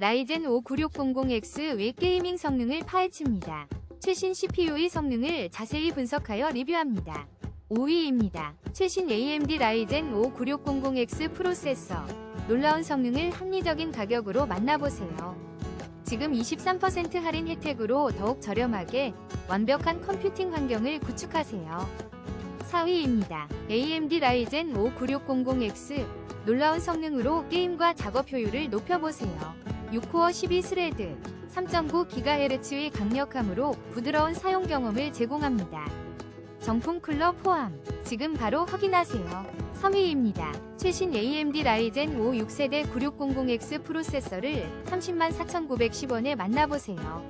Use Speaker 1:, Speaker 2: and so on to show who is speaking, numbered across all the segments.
Speaker 1: 라이젠 5 9600X 외 게이밍 성능을 파헤칩니다. 최신 CPU의 성능을 자세히 분석하여 리뷰합니다. 5위입니다. 최신 AMD 라이젠 5 9600X 프로세서. 놀라운 성능을 합리적인 가격으로 만나보세요. 지금 23% 할인 혜택으로 더욱 저렴하게 완벽한 컴퓨팅 환경을 구축하세요. 4위입니다. AMD 라이젠 5 9600X. 놀라운 성능으로 게임과 작업 효율을 높여보세요. 6코어 12스레드, 3.9GHz의 강력함으로 부드러운 사용 경험을 제공합니다. 정품 쿨러 포함. 지금 바로 확인하세요. 3위입니다. 최신 AMD 라이젠 5 6세대 9600X 프로세서를 304,910원에 만나보세요.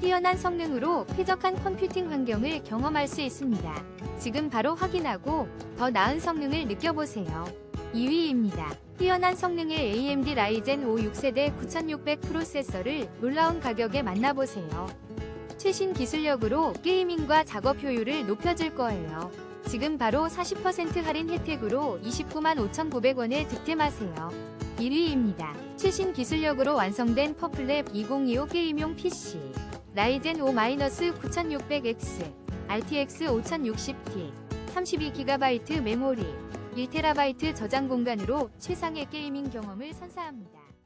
Speaker 1: 뛰어난 성능으로 쾌적한 컴퓨팅 환경을 경험할 수 있습니다. 지금 바로 확인하고 더 나은 성능을 느껴보세요. 2위입니다. 뛰어난 성능의 AMD 라이젠 5 6세대 9600 프로세서를 놀라운 가격에 만나보세요. 최신 기술력으로 게이밍과 작업 효율을 높여줄 거예요. 지금 바로 40% 할인 혜택으로 295만 5,900원에 득템하세요. 1위입니다. 최신 기술력으로 완성된 퍼플랩 2025 게임용 PC 라이젠 5-9600X RTX 5060T 32GB 메모리 1TB 저장 공간으로 최상의 게이밍 경험을 선사합니다.